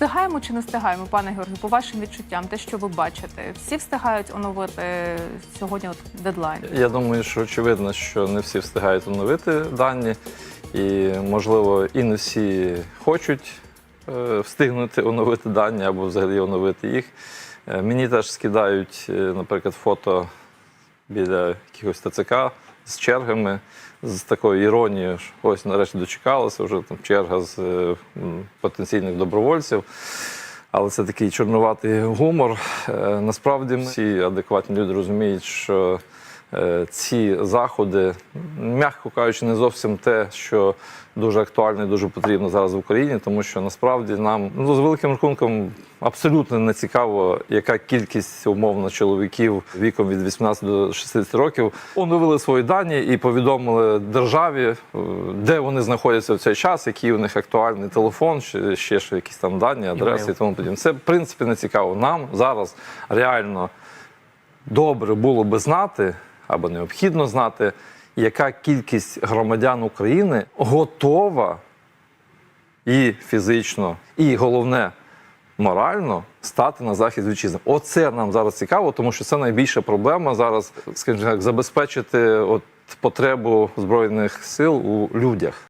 Встигаємо чи не встигаємо, пане Георгію, по вашим відчуттям, те, що ви бачите, всі встигають оновити сьогодні от дедлайн. Я думаю, що очевидно, що не всі встигають оновити дані, і можливо, і не всі хочуть е, встигнути оновити дані або взагалі оновити їх. Е, Мені теж скидають, е, наприклад, фото біля якихось ТЦК з чергами, з такою іронією, що ось нарешті дочекалося, вже там черга з е, потенційних добровольців. Але це такий чорнуватий гумор. Е, Насправді всі адекватні люди розуміють, що ці заходи, м'яко кажучи, не зовсім те, що дуже актуально і дуже потрібно зараз в Україні, тому що насправді нам ну, з великим рахунком абсолютно не цікаво, яка кількість умовно чоловіків віком від 18 до 60 років оновили свої дані і повідомили державі, е, де вони знаходяться в цей час, який у них актуальний телефон, чи ще ж якісь там дані, адреси і тому подібне. Це в принципі не цікаво. Нам зараз реально добре було би знати або необхідно знати, яка кількість громадян України готова і фізично, і головне морально стати на захист вітчизни. Оце нам зараз цікаво, тому що це найбільша проблема зараз, скажімо так, забезпечити от потребу збройних сил у людях.